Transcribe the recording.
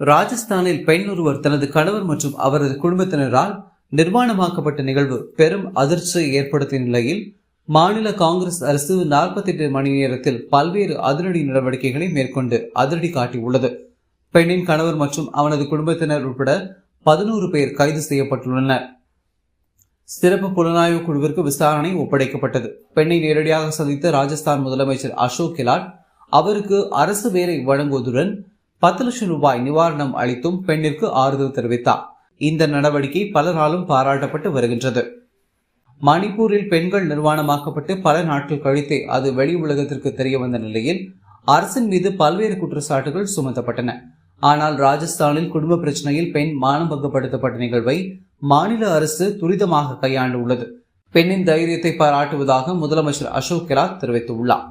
ராஜஸ்தானில் பெண் ஒருவர் தனது கணவர் மற்றும் அவரது குடும்பத்தினரால் நிர்மாணமாக்கப்பட்ட நிகழ்வு பெரும் அதிர்ச்சியை ஏற்படுத்திய நிலையில் மாநில காங்கிரஸ் அரசு 48 மணி நேரத்தில் பல்வேறு அதிரடி நடவடிக்கைகளை மேற்கொண்டு அதிரடி காட்டியுள்ளது. பெண்ணின் கணவர் மற்றும் அவனது குடும்பத்தினர் உட்பட பதினோரு பேர் கைது செய்யப்பட்டுள்ளனர். சிறப்பு புலனாய்வு குழுவிற்கு விசாரணை ஒப்படைக்கப்பட்டது. பெண்ணை நேரடியாக சந்தித்த ராஜஸ்தான் முதலமைச்சர் அசோக் கெலாட் அவருக்கு அரசு வேலை வழங்குவதுடன் பத்து லட்சம் ரூபாய் நிவாரணம் அளித்தும் பெண்ணிற்கு ஆறுதல் தெரிவித்தார். இந்த நடவடிக்கை பலராலும் பாராட்டப்பட்டு வருகின்றது. மணிப்பூரில் பெண்கள் நிர்வாணமாக்கப்பட்டு பல நாட்கள் கழித்தே அது வெளி உலகத்திற்கு தெரிய வந்த நிலையில் அரசின் மீது பல்வேறு குற்றச்சாட்டுகள் சுமத்தப்பட்டன. ஆனால் ராஜஸ்தானில் குடும்ப பிரச்சனையில் பெண் மானபங்கப்படுத்தப்பட்ட நிகழ்வை மாநில அரசு துரிதமாக கையாண்டுள்ளது பெண்ணின் தைரியத்தை பாராட்டுவதாக முதலமைச்சர் அசோக் கெலாட் தெரிவித்துள்ளார்.